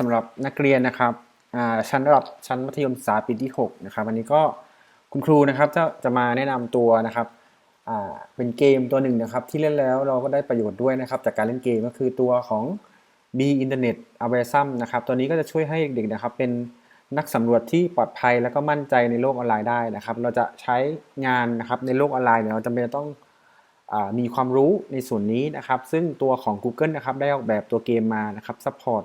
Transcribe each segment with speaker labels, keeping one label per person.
Speaker 1: สำหรับนักเรียนนะครับชั้นระดับชั้นมัธยมศึกษาปีที่6นะครับวันนี้ก็คุณครูนะครับจะจะมาแนะนำตัวนะครับเป็นเกมตัวหนึ่งนะครับ ที่เล่นแล้วเราก็ได้ประโยชน์ด้วยนะครับ จากการเล่นเกมก็คือตัวของ B Internet a v e r s u m นะครับตัวนี้ก็จะช่วยให้เด็กๆนะครับ เป็นนักสำรวจที่ปลอดภัยแล้วก็มั่นใจในโลกออนไลน์ได้นะครับ เราจะใช้งานนะครับในโลกออนไลน์เนี่ยเราจำเป็นต้องอมีความรู้ในส่วนนี้นะครับ ซึ่งตัวของ Google นะครับได้ออกแบบตัวเกมมานะครับซัพพอร์ต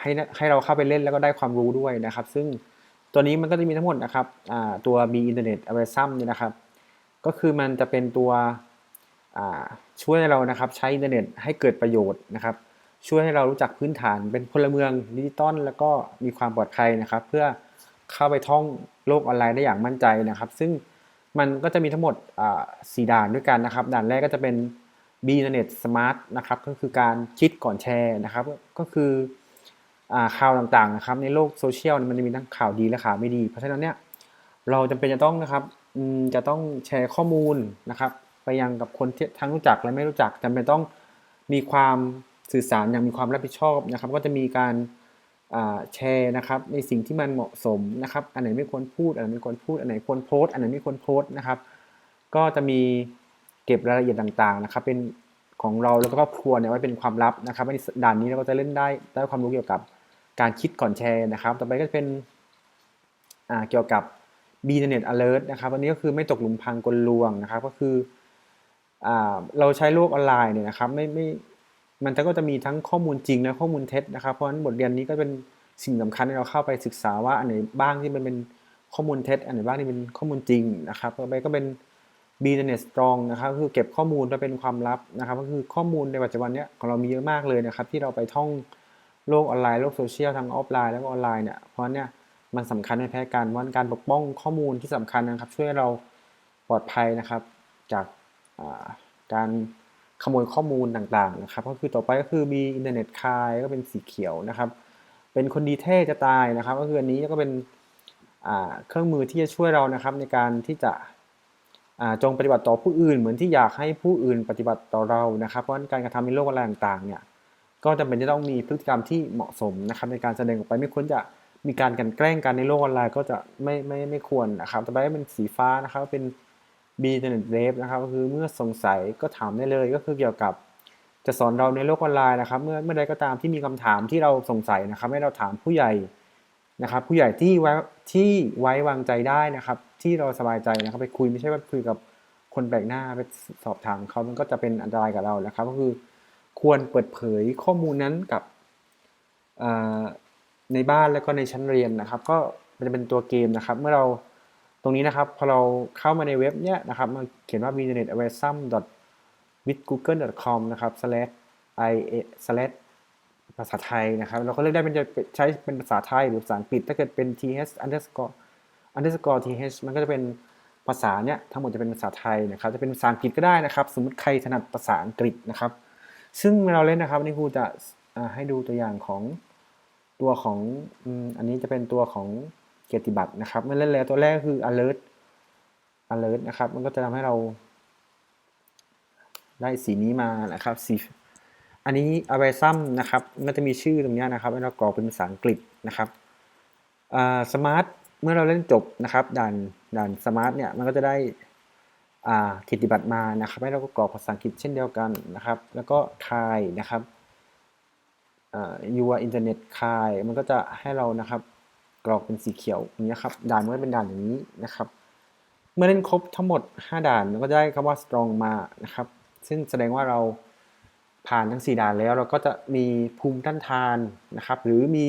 Speaker 1: ให้ให้เราเข้าไปเล่นแล้วก็ได้ความรู้ด้วยนะครับ ซึ่งตัวนี้มันก็จะมีทั้งหมดนะครับตัว B Internet a v e r s u m เนี่ยนะครับ ก็คือมันจะเป็นตัวช่วยให้เรานะครับใช้อินเทอร์เน็ตให้เกิดประโยชน์นะครับ ช่วยให้เรารู้จักพื้นฐานเป็นพลเมืองดิจิตอลแล้วก็มีความปลอดภัยนะครับ เพื่อเข้าไปท่องโลกออนไลน์ได้อย่างมั่นใจนะครับ ซึ่งมันก็จะมีทั้งหมดสี่ด่านด้วยกันนะครับ ด่านแรกก็จะเป็น B Internet Smart นะครับ ก็คือการคิดก่อนแชร์นะครับ ก็คือ ข่าวต่างๆนะครับในโลกโซเชียลมันจะมีทั้งข่าวดีและข่าวไม่ดี เพราะฉะนั้นเนี่ยเราจำเป็นจะต้องนะครับจะต้องแชร์ข้อมูลนะครับ ไปยังกับคนที่ทั้งรู้จักและไม่รู้จักจำเป็นต้องมีความสื่อสารอย่างมีความรับผิดชอบนะครับ ก็จะมีการแชร์นะครับในสิ่งที่มันเหมาะสมนะครับ อันไหนไม่ควรพูด อันไหนไม่ควรพูด อันไหนควรโพสต์ อันไหนไม่ควรโพสต์นะครับ ก็จะมีเก็บรายละเอียดต่างๆนะครับ เป็นของเราแล้วก็ครอบครัวเนี่ยไว้เป็นความลับนะครับในด่านนี้เราก็จะเล่นได้ได้ความรู้เกี่ยวกับ การคิดก่อนแชร์นะครับ ต่อไปก็จะเป็นเกี่ยวกับ B Internet Alert นะครับอันนี้ก็คือไม่ตกหลุมพรางกลลวงนะครับ ก็คืออเราใช้โลกออนไลน์เนี่ยนะครับไม่ไม่มันก็จะมีทั้งข้อมูลจริงและข้อมูลเท็จนะครับ เพราะฉะนั้นบทเรียนนี้ก็เป็นสิ่งสำคัญที่เราเข้าไปศึกษาว่าอันไหนบ้างที่มันเป็นข้อมูลเท็จ อันไหนบ้างที่เป็นข้อมูลจริงนะครับต่อไปก็เป็น B Internet Strong นะครับคือเก็บข้อมูลไว้เป็นความลับนะครับ ก็คือข้อมูลในปัจจุบันเนี้ยของเรามีเยอะมากเลยนะครับ ที่เราไปท่อง โลกออนไลน์โลกโซเชียลทั้งออฟไลน์แล้วก็ออนไลน์เนี่ยเพราะเนี่ยมันสำคัญไม่แพ้กันเพราะการปกป้องข้อมูลที่สำคัญนะครับ ช่วยเราปลอดภัยนะครับ จากการขโมยข้อมูลต่างๆนะครับ ก็คือต่อไปก็คือมีอินเทอร์เน็ตคายก็เป็นสีเขียวนะครับ เป็นคนดีเท่จะตายนะครับ ก็คืออันนี้ก็เป็นเครื่องมือที่จะช่วยเรานะครับ ในการที่จะจงปฏิบัติต่อผู้อื่น เหมือนที่อยากให้ผู้อื่นปฏิบัติต่อเรานะครับเพราะการกระทำในโลกออนไลน์ต่างๆเนี่ย ก็จำเป็นจะต้องมีพฤติกรรมที่เหมาะสมนะครับในการแสดงออกไปไม่ควรจะมีการกันแกล้งกันในโลกออนไลน์ก็จะไม่ไม่ไม่ควรนะครับ ต่อไปเป็นสีฟ้านะครับเป็น B Internet Wave นะครับก็คือเมื่อสงสัยก็ถามได้เลยก็คือเกี่ยวกับจะสอนเราในโลกออนไลน์นะครับเมื่อเมื่อใดก็ตามที่มีคำถามที่เราสงสัยนะครับ ให้เราถามผู้ใหญ่นะครับ ผู้ใหญ่ที่ไว้ที่ไว้วางใจได้นะครับ ที่เราสบายใจนะครับ ไปคุยไม่ใช่ว่าคุยกับคนแปลกหน้าไปสอบถามเขามันก็จะเป็นอันตรายกับเรานะครับ ก็คือ ควรเปิดเผยข้อมูลนั้นกับในบ้านแล้วก็ในชั้นเรียนนะครับ ก็จะเป็นตัวเกมนะครับ เมื่อเราตรงนี้นะครับพอเราเข้ามาในเว็บเนี้ยนะครับมาเขียนว่า internet a w a r e s u m with google com นะครับ slash i slash ภาษาไทยนะครับ เราก็เลือกได้เป็นจะใช้เป็นภาษาไทยหรือภาษาอังกฤษถ้าเกิดเป็น th underscore underscore th มันก็จะเป็นภาษาเนี้ยทั้งหมดจะเป็นภาษาไทยนะครับ จะเป็นภาษาอังกฤษก็ได้นะครับ สมมติใครถนัดภาษาอังกฤษนะครับ ซึ่งเราเล่นนะครับนี่ครูจะให้ดูตัวอย่างของตัวของอันนี้จะเป็นตัวของเกียรติบัตรนะครับ เมื่อเล่นแล้วตัวแรกคือ alert alert นะครับ มันก็จะทำให้เราได้สีนี้มานะครับสีอันนี้ a v a s u m นะครับ มันจะมีชื่อตรงนี้นะครับให้เรากรอกเป็นภาษาอังกฤษนะครับสมาร์ทเมื่อเราเล่นจบนะครับด่านด่านสมาร์ทเนี่ยมันก็จะได้ กียรติบัตรมานะครับให้เราก็กรอกภาษาอังกฤษเช่นเดียวกันนะครับ แล้วก็คายนะครับ your internet คายมันก็จะให้เรานะครับกรอกเป็นสีเขียวอย่างนี้ครับด่านมันก็เป็นด่านอย่างนี้นะครับ เมื่อเล่นครบทั้งหมด 5 ด่านเราก็ได้คำว่า strong มานะครับ ซึ่งแสดงว่าเราผ่านทั้ง 4 ด่านแล้ว เราก็จะมีภูมิต้านทานนะครับ หรือมี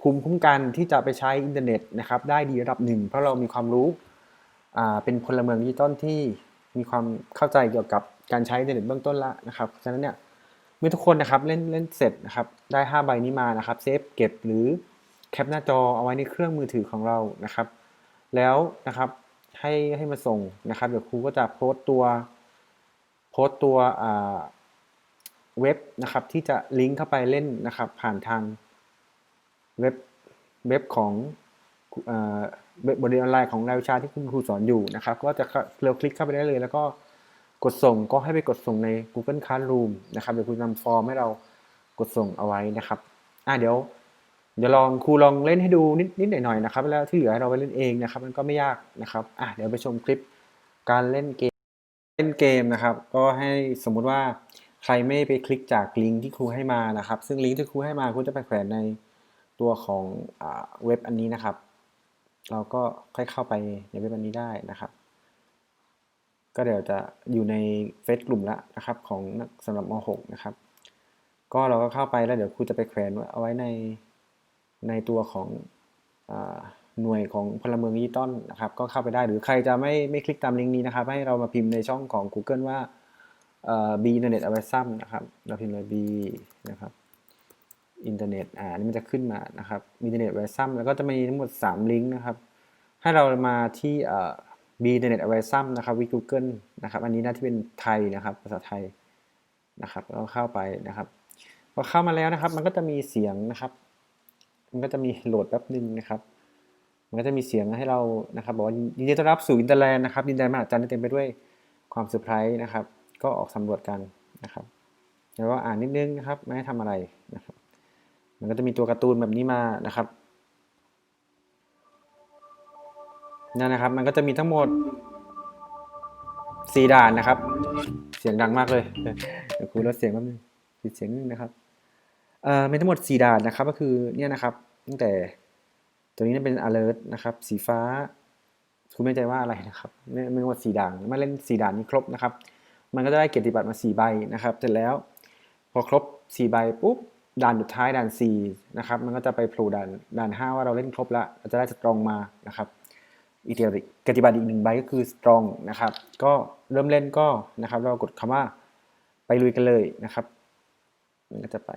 Speaker 1: ภูมิคุ้มกันที่จะไปใช้อินเทอร์เน็ตนะครับ ได้ดีระดับหนึ่งเพราะเรามีความรู้ เป็นพลเมืองดิจิตอลที่มีความเข้าใจเกี่ยวกับการใช้อินเทอร์เน็ตเบื้องต้นละนะครับฉะนั้นเนี่ยเมื่อทุกคนนะครับเล่นเล่นเสร็จนะครับได้ 5 ใบนี้มานะครับเซฟเก็บหรือแคปหน้าจอเอาไว้ในเครื่องมือถือของเรานะครับ แล้วนะครับให้ให้มาส่งนะครับเดี๋ยวครูก็จะโพสต์ตัวโพสต์ตัวเว็บนะครับที่จะลิงก์เข้าไปเล่นนะครับผ่านทางเว็บเว็บของ บทเรียนออนไลน์ของรายวิชาที่คุณครูสอนอยู่นะครับ ก็จะเราคลิกเข้าไปได้เลย แล้วก็กดส่งก็ให้ไปกดส่งใน Google Classroom นะครับเดี๋ยวครูนำฟอร์มให้เรากดส่งเอาไว้นะครับอะเดี๋ยวเดี๋ยวลองครูลองเล่นให้ดูนิดนิดหน่อยๆนะครับ แล้วที่เหลือเราไปเล่นเองนะครับ มันก็ไม่ยากนะครับอะเดี๋ยวไปชมคลิปการเล่นเกมเล่นเกมนะครับ ก็ให้สมมุติว่าใครไม่ไปคลิกจากลิงก์ที่ครูให้มานะครับ ซึ่งลิงก์ที่ครูให้มาครูจะไปแขวนในตัวของอเว็บอันนี้นะครับ เราก็ค่อยเข้าไปในเว็บอันนี้ได้นะครับ ก็เดี๋ยวจะอยู่ในเฟซกลุ่มล้วนะครับ ของสำหรับม .6 นะครับ ก็เราก็เข้าไปแล้วเดี๋ยวครูจะไปแขวนเอาไว้ในในตัวของอหน่วยของพลเมืองดิจิตอลนะครับ ก็เข้าไปได้หรือใครจะไม่ไม่คลิกตามลิงก์นี้นะครับ ให้เรามาพิมพ์ในช่องของ Google ว่าบีอินเทอร์เน็ตเอาไว้ซ้ำนะครับ เราพิมพ์เลย B นะครับ อินเทอร์เน็ตอ่านี่มันจะขึ้นมานะครับมีอินเทอร์เน็ตไวซ้ำแล้วก็จะมีทั้งหมด 3 ลิงก์นะครับ ให้เรามาที่บีอินเทอร์เน็ตไวซ้ำนะครับวิ Google นะครับ อันนี้น่าที่เป็นไทยนะครับ ภาษาไทยนะครับแล้วก็เข้าไปนะครับพอเข้ามาแล้วนะครับ มันก็จะมีเสียงนะครับ มันก็จะมีโหลดแป๊บหนึ่งนะครับ มันก็จะมีเสียงให้เรานะครับบอกว่ายินดีต้อนรับสู่อินเตอร์แลนด์นะครับดินแดนมหัศจรรย์ที่เต็มไปด้วยความเซอร์ไพรส์นะครับ ก็ออกสำรวจกันนะครับแล้วก็อ่านนิดนึงนะครับ ไม่ให้ทำอะไรนะครับ มันก็จะมีตัวการ์ตูนแบบนี้มานะครับนั่นนะครับ มันก็จะมีทั้งหมดสี่ด่านนะครับ เสียงดังมากเลยเดี๋ยวครูลดเสียงแป๊บนึงปิดเสียงนึงนะครับเอ่อมีทั้งหมด4ด่านนะครับ ก็คือเนี่ยนะครับตั้งแต่ตัวนี้เป็น alert นะครับ สีฟ้าคุณไม่ใจว่าอะไรนะครับไม่ไม่ว่าสีด่านมาเล่น4ด่านนี้ครบนะครับ มันก็จะได้เกียรติบัตรมา 4 ใบนะครับ เสร็จแล้ว พอครบ 4 ใบปุ๊บ ด่านสุดท้ายด่าน4นะครับ มันก็จะไปโผล่ด่านด่าน 5 ว่าเราเล่นครบแล้ว เราจะได้สตรองมานะครับอีกเกียรติกติบัตรอีกหนึ่งใบก็คือ strong นะครับ ก็เริ่มเล่นก็นะครับ เรากดคำว่าไปลุยกันเลยนะครับ มันก็จะไป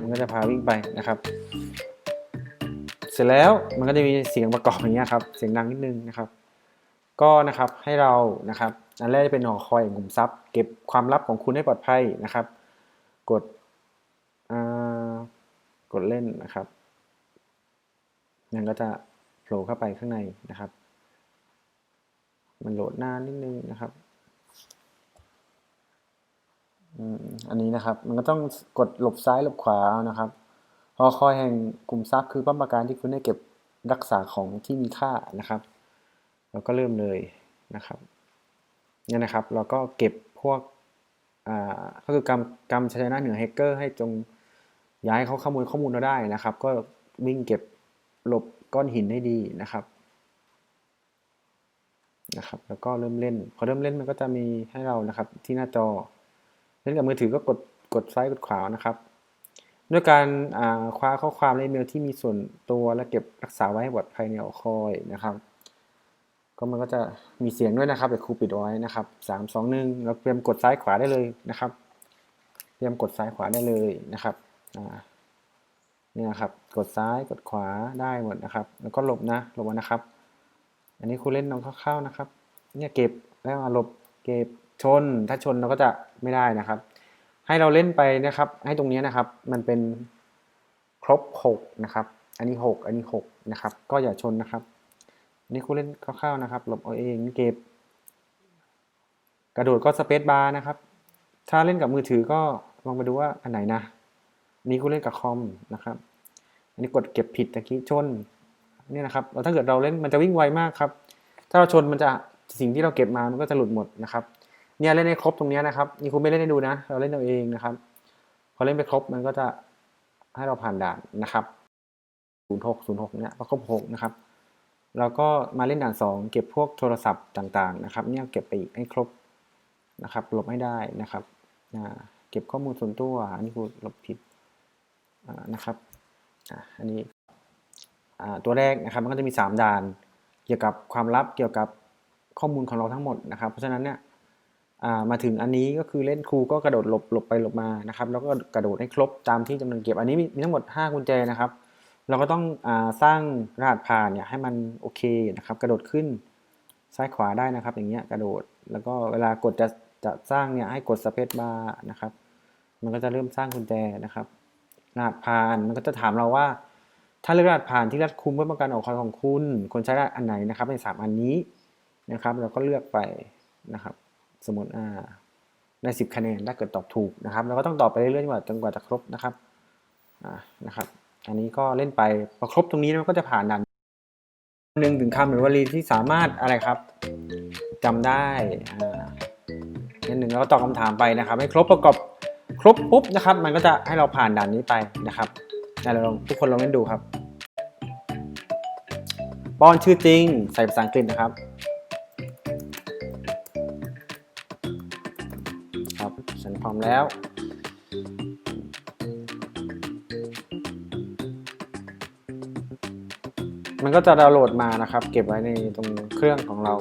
Speaker 1: มันก็จะพาวิ่งไปนะครับ เสร็จแล้วมันก็จะมีเสียงประกอบอย่างเงี้ยครับ เสียงดังนิดนึงนะครับ ก็นะครับให้เรานะครับ อันแรกจะเป็นหอคอยกลุ่มทรัพย์ เก็บความลับของคุณให้ปลอดภัยนะครับ กด กดเล่นนะครับมันก็จะโผล่เข้าไปข้างในนะครับ มันโหลดนานนิดนึงนะครับอันนี้นะครับ มันก็ต้องกดหลบซ้ายหลบขวาเอานะครับหอคอยแห่งกลุ่มทรัพย์คือป้อมปราการที่คุณได้เก็บรักษาของที่มีค่านะครับ เราก็เริ่มเลยนะครับเนี่ยนะครับ เราก็เก็บพวกอ่าก็คือกำกำชัยชนะเหนือแฮกเกอร์ให้จง ย้ายเขาขโมยข้อมูลเราได้นะครับ ก็วิ่งเก็บหลบก้อนหินให้ดีนะครับนะครับ แล้วก็เริ่มเล่น พอเริ่มเล่นมันก็จะมีให้เรานะครับ ที่หน้าจอ เล่นกับมือถือก็กดกดซ้ายกดขวานะครับ ด้วยการคว้าข้อความในอีเมลที่มีส่วนตัวและเก็บรักษาไว้ให้ปลอดภัยในอคอยนะครับ ก็มันก็จะมีเสียงด้วยนะครับเดี๋ยวครูปิดไว้นะครับสามสองหนึ่งเราเตรียมกดซ้ายขวาได้เลยนะครับ เตรียมกดซ้ายขวาได้เลยนะครับ นี่นะครับ กดซ้ายกดขวาได้หมดนะครับ แล้วก็หลบนะหลบนะครับ อันนี้ครูเล่นน้องคร่าๆนะครับ เนี่ยเก็บแล้วมาหลบเก็บชน ถ้าชนเราก็จะไม่ได้นะครับ ให้เราเล่นไปนะครับ ให้ตรงนี้นะครับ มันเป็นครบ6นะครับ อันนี้ 6 อันนี้6นะครับ ก็อย่าชนนะครับนนี้ครูเล่นคร่าวๆนะครับ หลบเอาเองเก็บ กระโดดก็สเปซบาร์นะครับ ถ้าเล่นกับมือถือก็ลองไปดูว่าอันไหนนะ นนี้ครูเล่นกับคอมนะครับ อันนี้กดเก็บผิดตะกี้ชนเนี่ยนะครับแล้วถ้าเกิดเราเล่นมันจะวิ่งไวมากครับ ถ้าเราชนมันจะสิ่งที่เราเก็บมามันก็จะหลุดหมดนะครับ เนี่ยเล่นให้ครบตรงนี้นะครับ นี่คุณไม่เล่นให้ดูนะ เราเล่นเอาเองนะครับ พอเล่นไปครบมันก็จะให้เราผ่านด่านนะครับ06 06เนี่ยพอครบ6นะครับเราก็มาเล่นด่าน 2 เก็บพวกโทรศัพท์ต่างๆนะครับ เนี่ยเก็บไปอีกให้ครบนะครับหลบให้ได้นะครับ เก็บข้อมูลส่วนตัว อันนี้คุณหลบผิด นะครับอันนี้ตัวแรกนะครับมันก็จะมี 3 ด่าน เกี่ยวกับความลับเกี่ยวกับข้อมูลของเราทั้งหมดนะครับ เพราะฉะนั้นเนี่ยมาถึงอันนี้ก็คือเล่นครูก็กระโดดหลบหลบไปหลบมานะครับ แล้วก็กระโดดให้ครบตามที่จำนวนเก็บอันนี้มีทั้งหมด 5 กุญแจนะครับ เราก็ต้องอสร้างรหัสผ่านเนี่ยให้มันโอเคนะครับ กระโดดขึ้นซ้ายขวาได้นะครับ อย่างเงี้ยกระโดดแล้วก็เวลากดจะจะสร้างเนี่ยให้กดสเปซบาร์นะครับ มันก็จะเริ่มสร้างกุญแจนะครับ รหัสผ่านมันก็จะถามเราว่า ถ้าเลือกรหัสผ่านที่รัดคุมเพื่อป้องกันออกคอยของคุณคนใช้รหัสอันไหนนะครับในสามอันนี้นะครับ เราก็เลือกไปนะครับ สมมติอ่าได้สิบคะแนนถ้าเกิดตอบถูกนะครับเราก็ต้องตอบไปเรื่อยๆจนกว่าจะครบนะครับอ่านะครับ อันนี้ก็เล่นไปพอครบตรงนี้มันก็จะผ่านด่านหนึ่งถึงคำหรือวลีที่สามารถอะไรครับจำได้อ่านิดหนึ่งแล้วก็ตอบคำถามไปนะครับ ให้ครบประกอบ ครบปุ๊บนะครับ มันก็จะให้เราผ่านด่านนี้ไปนะครับเดี๋ยวเราลองทุกคนลองเล่นดูครับป้อนชื่อจริง ใส่ภาษาอังกฤษนะครับครับฉันพร้อมแล้วมันก็จะดาวน์โหลดมานะครับ เก็บไว้ในตรงเครื่องของเรา